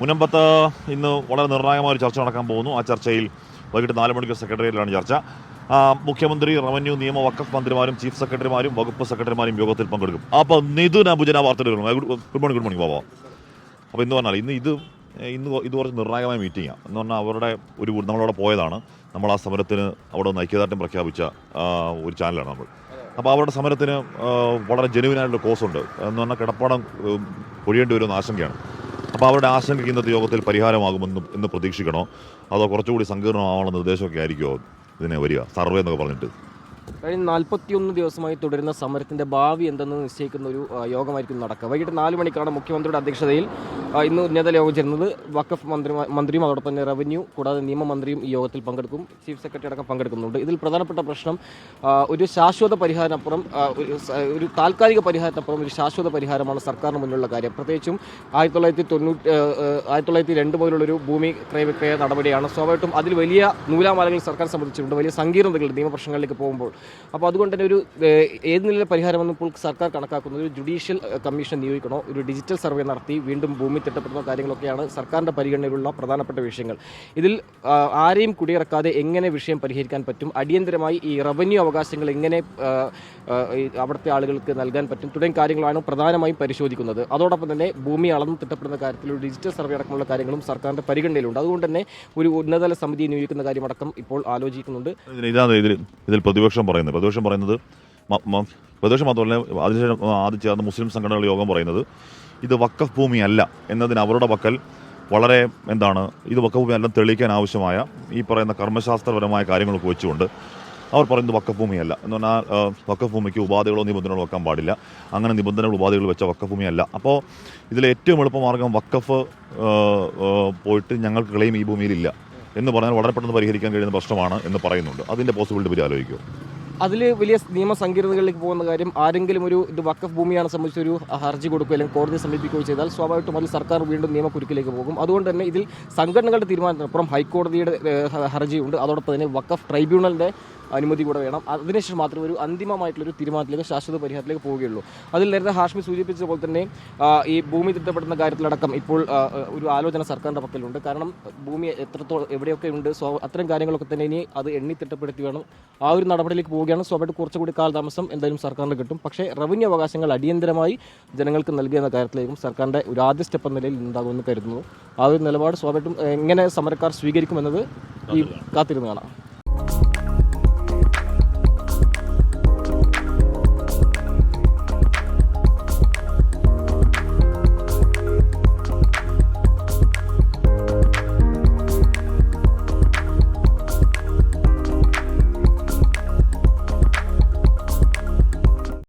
മുനമ്പത്ത് ഇന്ന് വളരെ നിർണായകമായ ഒരു ചർച്ച നടക്കാൻ പോകുന്നു. ആ ചർച്ചയിൽ വൈകിട്ട് നാല് മണിക്ക് സെക്രട്ടേറിയറ്റിലാണ് ചർച്ച. മുഖ്യമന്ത്രി റവന്യൂ നിയമ വക്കഫ് മന്ത്രിമാരും ചീഫ് സെക്രട്ടറിമാരും വകുപ്പ് സെക്രട്ടറിമാരും യോഗത്തിൽ പങ്കെടുക്കും. അപ്പോൾ നിതു അബുജന വാർത്തകൾ ഗുഡ് മോർണിംഗ് ഗുഡ് മോർണിംഗ് ബാബാ. അപ്പോൾ എന്ന് പറഞ്ഞാൽ ഇന്ന് ഇത് ഇന്ന് ഇത് കുറച്ച് നിർണായകമായ മീറ്റിങ്ങാണ് എന്ന് പറഞ്ഞാൽ അവരുടെ ഒരു നമ്മളവിടെ പോയതാണ്. നമ്മൾ ആ സമരത്തിന് അവിടെ ഒന്ന് ഐക്യദാർഢ്യം പ്രഖ്യാപിച്ച ഒരു ചാനലാണ് നമ്മൾ. അപ്പോൾ അവരുടെ സമരത്തിന് വളരെ ജെനുവിനായിട്ടുള്ള ഉണ്ട്. എന്ന് പറഞ്ഞാൽ കിടപ്പാടം ഒഴിയേണ്ടി വരുമെന്ന ആശങ്കയാണ്. അപ്പോൾ അവരുടെ ആശങ്കയ്ക്ക് ഇന്നത്തെ യോഗത്തിൽ പരിഹാരമാകുമെന്നും എന്ന് പ്രതീക്ഷിക്കണോ? അതോ കുറച്ചുകൂടി സങ്കീർണമാവണമെന്ന നിർദ്ദേശമൊക്കെ ആയിരിക്കുമോ ഇതിനെ വരിക? സർവേ എന്നൊക്കെ പറഞ്ഞിട്ട്. കഴിഞ്ഞ നാൽപ്പത്തിയൊന്ന് ദിവസമായി തുടരുന്ന സമരത്തിന്റെ ഭാവി എന്തെന്ന് നിശ്ചയിക്കുന്ന ഒരു യോഗമായിരിക്കും നടക്കുക. വൈകിട്ട് നാല് മണിക്കാണ് മുഖ്യമന്ത്രിയുടെ അധ്യക്ഷതയിൽ ഇന്ന് ഉന്നത യോഗം ചേരുന്നത്. വഖഫ് മന്ത്രി മന്ത്രിയും അതോടൊപ്പം തന്നെ റവന്യൂ കൂടാതെ നിയമമന്ത്രിയും ഈ യോഗത്തിൽ പങ്കെടുക്കും. ചീഫ് സെക്രട്ടറി അടക്കം പങ്കെടുക്കുന്നുണ്ട്. ഇതിൽ പ്രധാനപ്പെട്ട പ്രശ്നം ഒരു ശാശ്വത പരിഹാരത്തിനപ്പുറം ഒരു ഒരു താൽക്കാലിക പരിഹാരത്തിനപ്പുറം ഒരു ശാശ്വത പരിഹാരമാണ് സർക്കാരിന് മുന്നിലുള്ള കാര്യം. പ്രത്യേകിച്ചും ആയിരത്തി തൊള്ളായിരത്തി തൊണ്ണൂറ്റി ആയിരത്തി തൊള്ളായിരത്തി രണ്ട് മുതലുള്ളൊരു ഭൂമി ക്രയവിക്രയ നടപടിയാണ്. സ്വാഭാവികമായിട്ടും അതിൽ വലിയ നൂലാമാലകൾ സർക്കാർ സംബന്ധിച്ചിട്ടുണ്ട്. വലിയ സങ്കീർണതകൾ നിയമപ്രശ്നങ്ങളിലേക്ക് പോകുമ്പോൾ അപ്പോൾ അതുകൊണ്ട് തന്നെ ഒരു ഏത് നിലയിലെ പരിഹാരമെന്ന് ഇപ്പോൾ സർക്കാർ കണക്കാക്കുന്നത്? ഒരു ജുഡീഷ്യൽ കമ്മീഷൻ നിയോഗിക്കണോ? ഒരു ഡിജിറ്റൽ സർവേ നടത്തി വീണ്ടും ഭൂമി തിട്ടപ്പെടുന്ന കാര്യങ്ങളൊക്കെയാണ് സർക്കാരിന്റെ പരിഗണനയിലുള്ള പ്രധാനപ്പെട്ട വിഷയങ്ങൾ. ഇതിൽ ആരെയും കുടിയിറക്കാതെ എങ്ങനെ വിഷയം പരിഹരിക്കാൻ പറ്റും? അടിയന്തരമായി ഈ റവന്യൂ അവകാശങ്ങൾ എങ്ങനെ അവിടുത്തെ ആളുകൾക്ക് നൽകാൻ പറ്റും? തുടങ്ങിയ കാര്യങ്ങളാണ് പ്രധാനമായും പരിശോധിക്കുന്നത്. അതോടൊപ്പം തന്നെ ഭൂമി അളന്ന് തിട്ടപ്പെടുന്ന കാര്യത്തിൽ ഒരു ഡിജിറ്റൽ സർവേ അടക്കമുള്ള കാര്യങ്ങളും സർക്കാരിന്റെ പരിഗണനയിലുണ്ട്. അതുകൊണ്ട് തന്നെ ഒരു ഉന്നതതല സമിതി നിയോഗിക്കുന്ന കാര്യമടക്കം ഇപ്പോൾ ആലോചിക്കുന്നുണ്ട്. ഇതിൽ ഇതിൽ പ്രതിപക്ഷം പറയുന്നത്. പ്രതിപക്ഷം പറയുന്നത് മ- മ- പ്രതിപക്ഷം മാത്രമല്ല അതിനുശേഷം ആദ്യം ചേർന്ന മുസ്ലിം സംഘടനകൾ യോഗം പറയുന്നത് ഇത് വക്കഫ് ഭൂമിയല്ല എന്നതിന് അവരുടെ പക്കൽ വളരെ എന്താണ് ഇത് വക്കഫ് ഭൂമി അല്ല തെളിയിക്കാൻ ആവശ്യമായ ഈ പറയുന്ന കർമ്മശാസ്ത്രപരമായ കാര്യങ്ങളൊക്കെ വെച്ചുകൊണ്ട് അവർ പറയുന്നത് വക്കഫ് ഭൂമിയല്ല എന്ന് പറഞ്ഞാൽ വക്കഫ് ഭൂമിക്ക് ഉപാധികളോ നിബന്ധനകളോ വെക്കാൻ പാടില്ല. അങ്ങനെ നിബന്ധനകൾ ഉപാധികൾ വെച്ച വക്കഫ് ഭൂമിയല്ല അപ്പോൾ ഇതിലെ ഏറ്റവും എളുപ്പമാർഗം വക്കഫ് പോയിട്ട് ഞങ്ങൾക്ക് ക്ലെയിം ഈ ഭൂമിയിലില്ല എന്ന് പറഞ്ഞാൽ വളരെ പെട്ടെന്ന് പരിഹരിക്കാൻ കഴിയുന്ന പ്രശ്നമാണ് എന്ന് പറയുന്നുണ്ട്. അതിന്റെ പോസിബിലിറ്റി പറ്റി ആലോചിക്കുമോ അതിൽ വലിയ നിയമ സങ്കീർണതകളിലേക്ക് പോകുന്ന കാര്യം ആരെങ്കിലും ഒരു ഇത് വക്കഫ് ഭൂമിയാണ് സംബന്ധിച്ച് ഒരു ഹർജി കൊടുക്കുകയോ അല്ലെങ്കിൽ കോടതിയെ സമീപിക്കുകയോ ചെയ്താൽ സ്വാഭാവികമായിട്ടും അതിൽ സർക്കാർ വീണ്ടും നിയമക്കുരുക്കിലേക്ക് പോകും. അതുകൊണ്ട് തന്നെ ഇതിൽ സംഘടനകളുടെ തീരുമാനത്തിനപ്പുറം ഹൈക്കോടതിയുടെ ഹർജിയുണ്ട്. അതോടൊപ്പം തന്നെ വക്കഫ് ട്രൈബ്യൂണലിന്റെ അനുമതി കൂടെ വേണം. അതിനുശേഷം മാത്രമേ ഒരു അന്തിമമായിട്ടുള്ളൊരു തീരുമാനത്തിലേക്ക് ശാശ്വത പരിഹാരത്തിലേക്ക് പോവുകയുള്ളൂ. അതിൽ നേരത്തെ ഹാഷ്മി സൂചിപ്പിച്ച പോലെ തന്നെ ഈ ഭൂമി തിട്ടപ്പെടുന്ന കാര്യത്തിലടക്കം ഇപ്പോൾ ഒരു ആലോചന സർക്കാരിന്റെ പക്കലുണ്ട്. കാരണം ഭൂമി എത്രത്തോളം എവിടെയൊക്കെ ഉണ്ട് സോ അത്തരം കാര്യങ്ങളൊക്കെ തന്നെ ഇനി അത് എണ്ണി തിട്ടപ്പെടുത്തി വേണം ആ ഒരു നടപടിയിലേക്ക് പോവുകയാണ് സ്വാഭാവികമായിട്ട് കുറച്ചുകൂടി കാലതാമസം എന്തായാലും സർക്കാരിന് കിട്ടും. പക്ഷേ റവന്യൂ അവകാശങ്ങൾ അടിയന്തരമായി ജനങ്ങൾക്ക് നൽകുക എന്ന കാര്യത്തിലേക്കും സർക്കാരിന്റെ ഒരു ആദ്യ സ്റ്റെപ്പ് എന്ന നിലയിൽ ഉണ്ടാകുമെന്ന് കരുതുന്നു. ആ ഒരു നിലപാട് സ്വാഭാവികമായിട്ടും എങ്ങനെ സമരക്കാർ സ്വീകരിക്കുമെന്നത് ഈ കാത്തിരുന്ന് കാണാം.